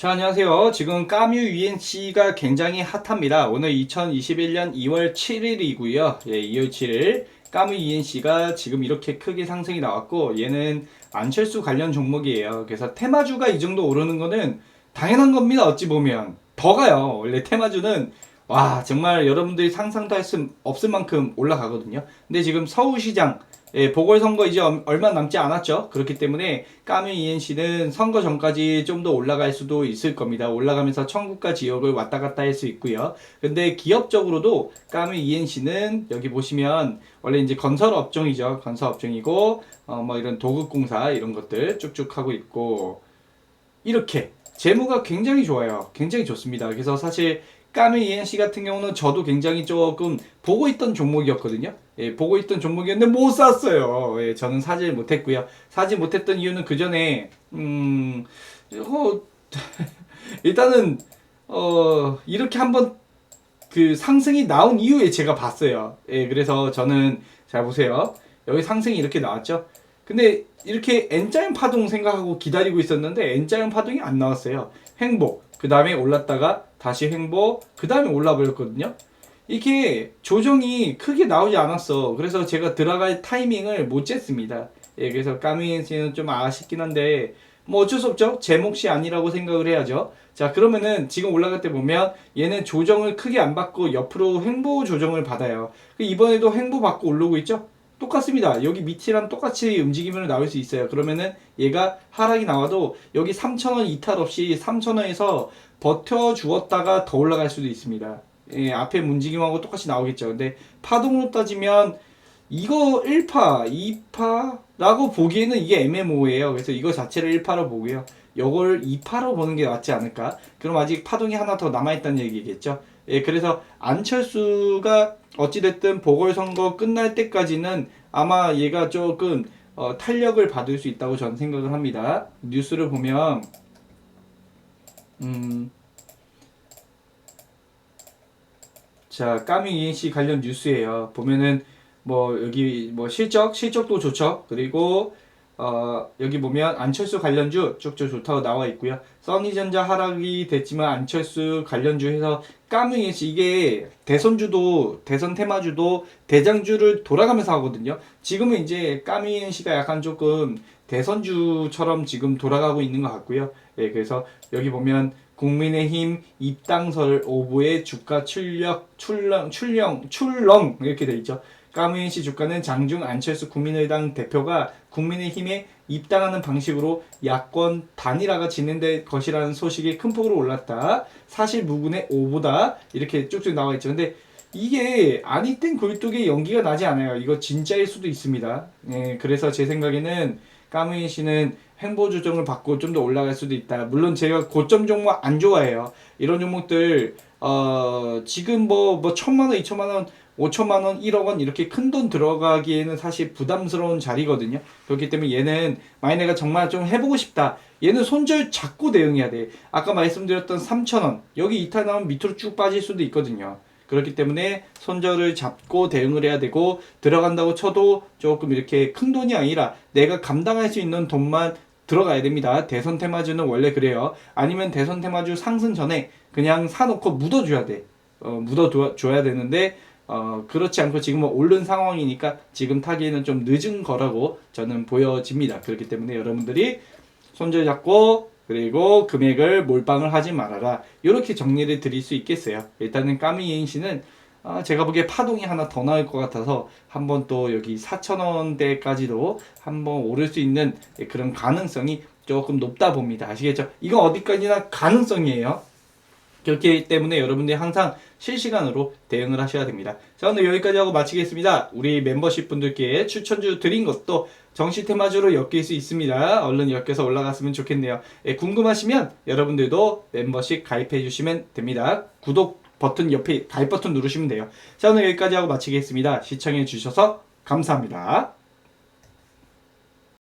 자, 안녕하세요. 지금 까뮤 UNC가 굉장히 핫합니다. 오늘 2021년 2월 7일이고요. 예, 2월 7일. 까뮤 UNC가 지금 이렇게 크게 상승이 나왔고, 얘는 안철수 관련 종목이에요. 그래서 테마주가 이 정도 오르는 거는 당연한 겁니다. 어찌 보면. 더 가요. 원래 테마주는 와, 정말 여러분들이 상상도 할 수 없을 만큼 올라가거든요. 근데 지금 서울시장 예, 보궐선거 이제 얼- 얼마 남지 않았죠. 그렇기 때문에 까뮤 ENC는 선거 전까지 좀 더 올라갈 수도 있을 겁니다. 올라가면서 천국과 지역을 왔다 갔다 할 수 있고요. 근데 기업적으로도 까뮤 ENC는 여기 보시면 원래 이제 건설 업종이죠. 건설 업종이고 어, 뭐 이런 도급공사 이런 것들 쭉쭉 하고 있고 이렇게 재무가 굉장히 좋아요. 굉장히 좋습니다. 그래서 사실 까뮤 ENC 같은 경우는 저도 굉장히 조금 보고 있던 종목이었거든요. 예, 보고 있던 종목이었는데 못 샀어요. 예, 저는 사질 못했고요. 사지 못했던 이유는 그 전에 음, 어, 일단은 어 이렇게 한번 그 상승이 나온 이후에 제가 봤어요. 예, 그래서 저는 잘 보세요. 여기 상승이 이렇게 나왔죠. 근데 이렇게 N자형 파동 생각하고 기다리고 있었는데 N자형 파동이 안 나왔어요. 횡보. 그 다음에 올랐다가 다시 횡보. 그 다음에 올라 버렸거든요. 이게 조정이 크게 나오지 않았어. 그래서 제가 들어갈 타이밍을 못 쟀습니다. 예, 그래서 까미씨는 좀 아쉽긴 한데, 뭐 어쩔 수 없죠. 제 몫이 아니라고 생각을 해야죠. 자, 그러면은 지금 올라갈 때 보면 얘는 조정을 크게 안 받고 옆으로 횡보 조정을 받아요. 그 이번에도 횡보 받고 오르고 있죠? 똑같습니다. 여기 밑이랑 똑같이 움직이면 나올 수 있어요. 그러면은 얘가 하락이 나와도 여기 3,000원 이탈 없이 3,000원에서 버텨 주었다가 더 올라갈 수도 있습니다. 예, 앞에 움직임하고 똑같이 나오겠죠. 근데 파동으로 따지면 이거 1파, 2파라고 보기에는 이게 MMO예요. 그래서 이거 자체를 1파로 보고요. 요걸 2파로 보는 게 낫지 않을까? 그럼 아직 파동이 하나 더 남아있다는 얘기겠죠. 예, 그래서 안철수가 어찌됐든 보궐선거 끝날 때까지는 아마 얘가 조금 어, 탄력을 받을 수 있다고 저는 생각을 합니다. 뉴스를 보면, 음, 자, 까뮤 ENC 관련 뉴스예요. 보면은 뭐 여기 뭐 실적 실적도 좋죠. 그리고 어 여기 보면 안철수 관련주 쭉쭉 좋다고 나와 있고요. 써니전자 하락이 됐지만 안철수 관련주 해서 ENC 이게 대선주도 대선 테마주도 대장주를 돌아가면서 하거든요. 지금은 이제 ENC가 약간 조금 대선주처럼 지금 돌아가고 있는 것 같고요. 예, 그래서 여기 보면 국민의힘 입당설 오보의 주가 출력 출렁 출렁 출렁 이렇게 돼 있죠. 까무인 씨 주가는 장중 안철수 국민의당 대표가 국민의힘에 입당하는 방식으로 야권 단일화가 진행될 것이라는 소식이 큰 폭으로 올랐다. 사실 무근의 오보다 이렇게 쭉쭉 나와 있죠. 근데 이게 아니땐 굴뚝에 연기가 나지 않아요. 이거 진짜일 수도 있습니다. 예, 그래서 제 생각에는 까무인 씨는 횡보 조정을 받고 좀 더 올라갈 수도 있다. 물론 제가 고점 종목 안 좋아해요. 이런 종목들 어 지금 뭐뭐 천만 원, 이천만 원, 오천만 원, 1억 원 이렇게 큰 돈 들어가기에는 사실 부담스러운 자리거든요. 그렇기 때문에 얘는 내가 정말 좀 해보고 싶다. 얘는 손절 잡고 대응해야 돼. 아까 말씀드렸던 3천 원 여기 이탈 나오면 밑으로 쭉 빠질 수도 있거든요. 그렇기 때문에 손절을 잡고 대응을 해야 되고 들어간다고 쳐도 조금 이렇게 큰 돈이 아니라 내가 감당할 수 있는 돈만 들어가야 됩니다. 대선 테마주는 원래 그래요. 아니면 대선 테마주 상승 전에 그냥 사놓고 묻어줘야 돼. 어, 묻어줘야 되는데 어, 그렇지 않고 지금은 오른 상황이니까 지금 타기에는 좀 늦은 거라고 저는 보여집니다. 그렇기 때문에 여러분들이 손절 잡고 그리고 금액을 몰빵을 하지 말아라. 이렇게 정리를 드릴 수 있겠어요. 일단은 까미 예인씨는 아, 제가 보기에 파동이 하나 더 나올 것 같아서 한번 또 여기 4,000원대까지도 한번 오를 수 있는 그런 가능성이 조금 높다 봅니다. 아시겠죠? 이건 어디까지나 가능성이에요. 그렇기 때문에 여러분들이 항상 실시간으로 대응을 하셔야 됩니다. 자, 오늘 여기까지 하고 마치겠습니다. 우리 멤버십 분들께 추천주 드린 것도 정시 테마주로 엮일 수 있습니다. 얼른 엮여서 올라갔으면 좋겠네요. 예, 궁금하시면 여러분들도 멤버십 가입해 주시면 됩니다. 구독 버튼 옆에 가입 버튼 누르시면 돼요. 자, 오늘 여기까지 하고 마치겠습니다. 시청해 주셔서 감사합니다.